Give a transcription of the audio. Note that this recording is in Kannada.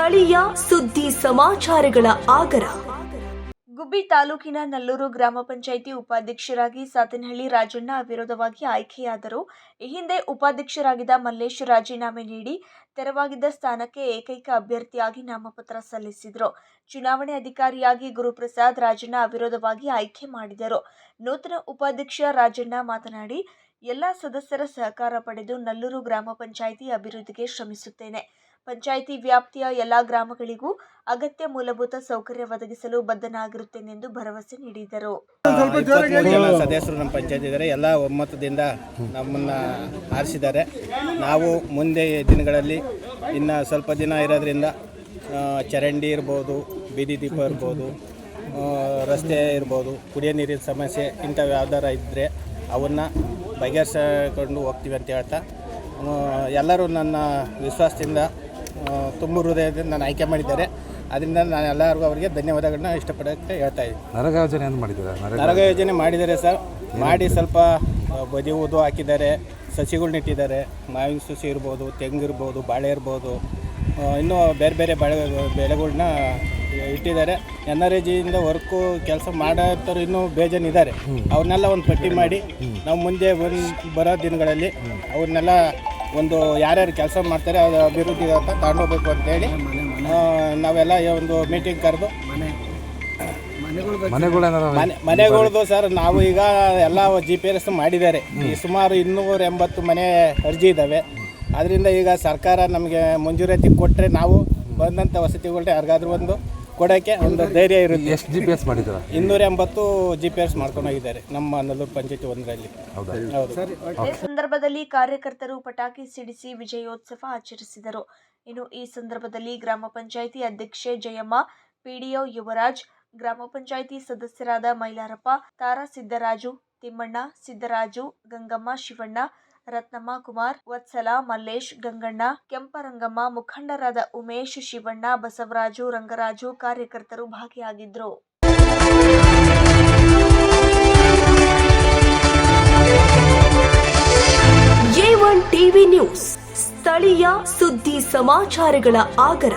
ಸ್ಥಳೀಯ ಸುದ್ದಿ ಸಮಾಚಾರಗಳ ಆಗರ. ಗುಬ್ಬಿ ತಾಲೂಕಿನ ನಲ್ಲೂರು ಗ್ರಾಮ ಪಂಚಾಯಿತಿ ಉಪಾಧ್ಯಕ್ಷರಾಗಿ ಸಾತನಹಳ್ಳಿ ರಾಜಣ್ಣ ಅವಿರೋಧವಾಗಿ ಆಯ್ಕೆಯಾದರು. ಈ ಹಿಂದೆ ಉಪಾಧ್ಯಕ್ಷರಾಗಿದ್ದ ಮಲ್ಲೇಶ್ ರಾಜೀನಾಮೆ ನೀಡಿ ತೆರವಾಗಿದ್ದ ಸ್ಥಾನಕ್ಕೆ ಏಕೈಕ ಅಭ್ಯರ್ಥಿಯಾಗಿ ನಾಮಪತ್ರ ಸಲ್ಲಿಸಿದರು. ಚುನಾವಣೆ ಅಧಿಕಾರಿಯಾಗಿ ಗುರುಪ್ರಸಾದ್ ರಾಜಣ್ಣ ಅವಿರೋಧವಾಗಿ ಆಯ್ಕೆ ಮಾಡಿದರು. ನೂತನ ಉಪಾಧ್ಯಕ್ಷ ರಾಜಣ್ಣ ಮಾತನಾಡಿ, ಎಲ್ಲ ಸದಸ್ಯರ ಸಹಕಾರ ಪಡೆದು ನಲ್ಲೂರು ಗ್ರಾಮ ಪಂಚಾಯಿತಿ ಅಭಿವೃದ್ಧಿಗೆ ಶ್ರಮಿಸುತ್ತೇನೆ. ಪಂಚಾಯಿತಿ ವ್ಯಾಪ್ತಿಯ ಎಲ್ಲ ಗ್ರಾಮಗಳಿಗೂ ಅಗತ್ಯ ಮೂಲಭೂತ ಸೌಕರ್ಯ ಒದಗಿಸಲು ಬದ್ಧನಾಗಿರುತ್ತೇನೆಂದು ಭರವಸೆ ನೀಡಿದರು. ಸದಸ್ಯರು ನಮ್ಮ ಪಂಚಾಯತ್ ಇದ್ದಾರೆ. ಎಲ್ಲ ಒಮ್ಮತದಿಂದ ನಮ್ಮನ್ನು ಆರಿಸಿದ್ದಾರೆ. ನಾವು ಮುಂದೆ ದಿನಗಳಲ್ಲಿ ಇನ್ನು ಸ್ವಲ್ಪ ದಿನ ಇರೋದ್ರಿಂದ ಚರಂಡಿ ಇರ್ಬೋದು ಬೀದಿ ದೀಪ ಇರ್ಬೋದು ರಸ್ತೆ ಇರ್ಬೋದು ಕುಡಿಯೋ ನೀರಿನ ಸಮಸ್ಯೆ ಇಂಥವು ಯಾವ್ದಾರ ಇದ್ದರೆ ಅವನ್ನು ಬಗೆಹರಿಸ್ಕೊಂಡು ಹೋಗ್ತೀವಿ ಅಂತ ಹೇಳ್ತಾ ಎಲ್ಲರೂ ನನ್ನ ವಿಶ್ವಾಸದಿಂದ ತುಂಬ ಹೃದಯದಿಂದ ನಾನು ಆಯ್ಕೆ ಮಾಡಿದ್ದಾರೆ. ಅದರಿಂದ ನಾನು ಎಲ್ಲರಿಗೂ ಅವರಿಗೆ ಧನ್ಯವಾದಗಳನ್ನ ಇಷ್ಟಪಡೋಕ್ಕೆ ಹೇಳ್ತಾ ಇದ್ದೀನಿ. ನರಗ ಯೋಜನೆ ಏನು ಮಾಡಿದ್ದೀರಾ? ನರಗ ಯೋಜನೆ ಮಾಡಿದ್ದಾರೆ ಸರ್. ಮಾಡಿ ಸ್ವಲ್ಪ ಬದಿ ಊದು ಹಾಕಿದ್ದಾರೆ ಸಸಿಗಳು ನೆಟ್ಟಿದ್ದಾರೆ. ಮಾವಿನ ಸಸಿ ಇರ್ಬೋದು ತೆಂಗಿರ್ಬೋದು ಬಾಳೆ ಇರ್ಬೋದು. ಇನ್ನೂ ಬೇರೆ ಬೇರೆ ಬೆಳೆ ಬೆಳೆಗಳನ್ನ ಇಟ್ಟಿದ್ದಾರೆ. ಎನ್ ಆರ್ ಜಿಯಿಂದ ವರ್ಕು ಕೆಲಸ ಮಾಡೋರು ಇನ್ನೂ ಬೇಜನ್ ಇದ್ದಾರೆ ಅವ್ರನ್ನೆಲ್ಲ ಒಂದು ಪಟ್ಟಿ ಮಾಡಿ ನಾವು ಮುಂದೆ ಬರೋ ದಿನಗಳಲ್ಲಿ ಅವ್ರನ್ನೆಲ್ಲ ಒಂದು ಯಾರ್ಯಾರು ಕೆಲಸ ಮಾಡ್ತಾರೆ ಅದು ಅಭಿವೃದ್ಧಿ ಅಂತ ತಗೊಂಡೋಗ್ಬೇಕು ಅಂತೇಳಿ ನಾವೆಲ್ಲ ಒಂದು ಮೀಟಿಂಗ್ ಕರೆದು ಮನೆಗಳ ಮನೆ ಮನೆಗಳದು ಸರ್ ನಾವು ಈಗ ಎಲ್ಲ ಜಿ ಪಿ ಎಸ್ ಮಾಡಿದ್ದಾರೆ. ಈ ಸುಮಾರು ಇನ್ನೂರ ಎಂಬತ್ತು ಮನೆ ಅರ್ಜಿ ಇದ್ದಾವೆ ಅದರಿಂದ ಈಗ ಸರ್ಕಾರ ನಮಗೆ ಮಂಜೂರಾತಿ ಕೊಟ್ಟರೆ ನಾವು ಬಂದಂಥ ವಸತಿಗಳ್ನ ಯಾರಿಗಾದ್ರೂ ಒಂದು ಕೊಡೋಕ್ಕೆ ಒಂದು ಧೈರ್ಯ ಇರುತ್ತೆ. ಎಷ್ಟು ಜಿ ಪಿ ಎಸ್ ಮಾಡಿದ್ದೀರಾ? ಇನ್ನೂರ ಎಂಬತ್ತು ಜಿ ಪಿ ಎಸ್ ಮಾಡ್ಕೊಂಡೋಗಿದ್ದಾರೆ ನಮ್ಮ ನಲ್ಲೂರು ಪಂಚಾಯತಿ ಒಂದರಲ್ಲಿ. ಹೌದಾ? ಹೌದು. ಇದೇ ಸಂದರ್ಭದಲ್ಲಿ ಕಾರ್ಯಕರ್ತರು ಪಟಾಕಿ ಸಿಡಿಸಿ ವಿಜಯೋತ್ಸವ ಆಚರಿಸಿದರು. ಇನ್ನು ಈ ಸಂದರ್ಭದಲ್ಲಿ ಗ್ರಾಮ ಪಂಚಾಯಿತಿ ಅಧ್ಯಕ್ಷೆ ಜಯಮ್ಮ ಪಿಡಿಒ ಯುವರಾಜ್ ಗ್ರಾಮ ಪಂಚಾಯಿತಿ ಸದಸ್ಯರಾದ ಮೈಲಾರಪ್ಪ ತಾರಾ ಸಿದ್ದರಾಜು ತಿಮ್ಮಣ್ಣ ಸಿದ್ದರಾಜು ಗಂಗಮ್ಮ ಶಿವಣ್ಣ ರತ್ನಮ್ಮ, ಕುಮಾರ್, ವತ್ಸಲ, ಮಲ್ಲೇಶ್, ಗಂಗಣ್ಣ, ಕೆಂಪರಂಗಮ್ಮ, ಮುಖಂಡರಾದ ಉಮೇಶ್, ಶಿವಣ್ಣ, ಬಸವರಾಜು, ರಂಗರಾಜು ಕಾರ್ಯಕರ್ತರು ಭಾಗಿಯಾಗಿದ್ದರು ಟಿವಿ ನ್ಯೂಸ್, ಸ್ಥಳೀಯ ಸುದ್ದಿ ಸಮಾಚಾರಗಳ ಆಗರ.